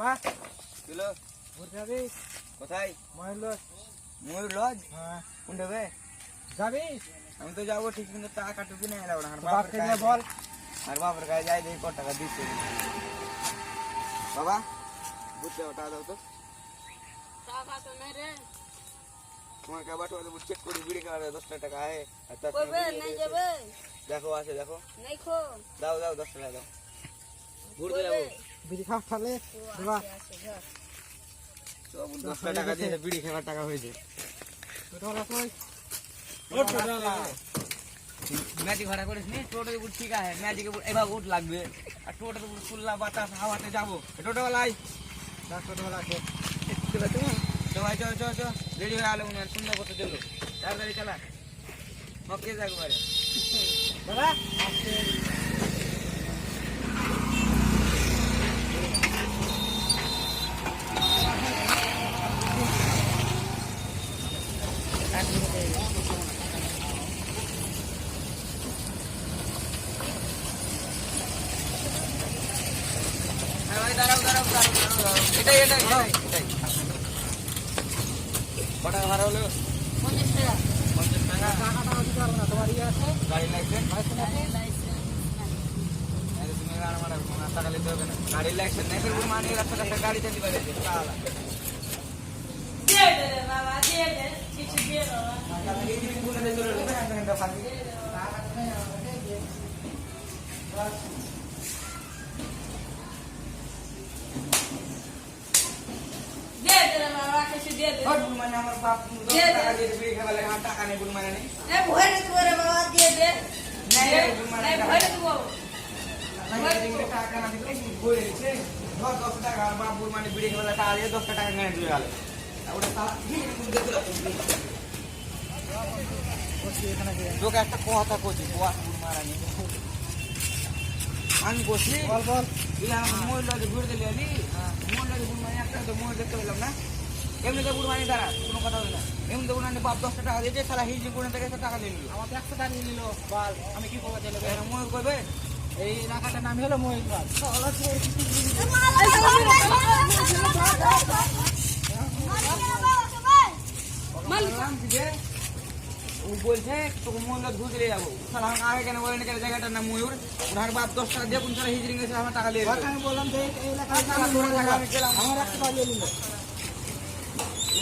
বাবা। কিলো? ঘুরতে যাবি? কোথায়? মহের লজ ময়ূর লজ হ্যাঁ। কোন দেবে যাবি? আমি তো যাব ঠিক কিন্তু টাকা টুকু নেই এলাম না। আর বাপকে বাপের বল। আর বাপের কাছে যাই দেখি কত টাকা দিচ্ছে। বাবা বুঝতে টাকা দাও তো। টাকা তো নেই রে তোমার কে বাটুয়া দেবো চেক করি বিড়ি খাওয়া দশ টাকা আহে আর তার নাই যাবে? দেখো আছে দেখো। নাই খো দাও দাও দশ টাকা দাও। ঘুরতে যাব। বিড়ি টাকা দিয়ে খাওয়ার টাকা হয়েছে। ম্যাজিক ভাড়া করিস নি? টোটো উপর ঠিক আছে। ম্যাজিক এবার উঠ লাগবে। আর টোটোর উপর খুললা বাতাস হাওয়াতে যাব। টোটো বেলায় তার ছোটবেলা আছে। তো ভাই চল চল চল। রেডি হয়ে আলো সুন্দর করতে চলো তাড়াতাড়ি চালা। মক্কে যাক বারে দাদা এটাই এটাই এটাই কটা ভাড়া হলো পঞ্চাশ টাকা পঞ্চাশ টাকা টাকাটা দিতে আছে গাড়ি লাইসেন্স গাড়ি লাইসেন্স নেই ফের মানে রাস্তা গাড়ি দিয়ে দে Aku sih, walaupun bilang mau lagi gurih, jadi mau lagi gurih banyak, atau mau jatuh dalam nasi. এমনিতে গুড় মানি দাঁড়া কোনো কথা হবে না। এমনিতে গুড় মানি বাপ দশটা টাকা দিয়েছে সারা হিজি গুড় থেকে টাকা দিয়ে নিল। আমার একশো টাকা নিয়ে নিল বল আমি কি করব চলে গেলাম মনে করবে? এই এলাকাটার নাম হলো যে ও বলছে তোকে মহিলা ঘুরতে নিয়ে যাব। সারা আমাকে আগে কেন বলেন কেন জায়গাটার নাম ময়ূর? ওনার বাপ দশ টাকা দিয়ে কোন সারা হিজড়ি গেছে আমার টাকা দিয়ে আমি বললাম যে এই আমার টাকা নিল।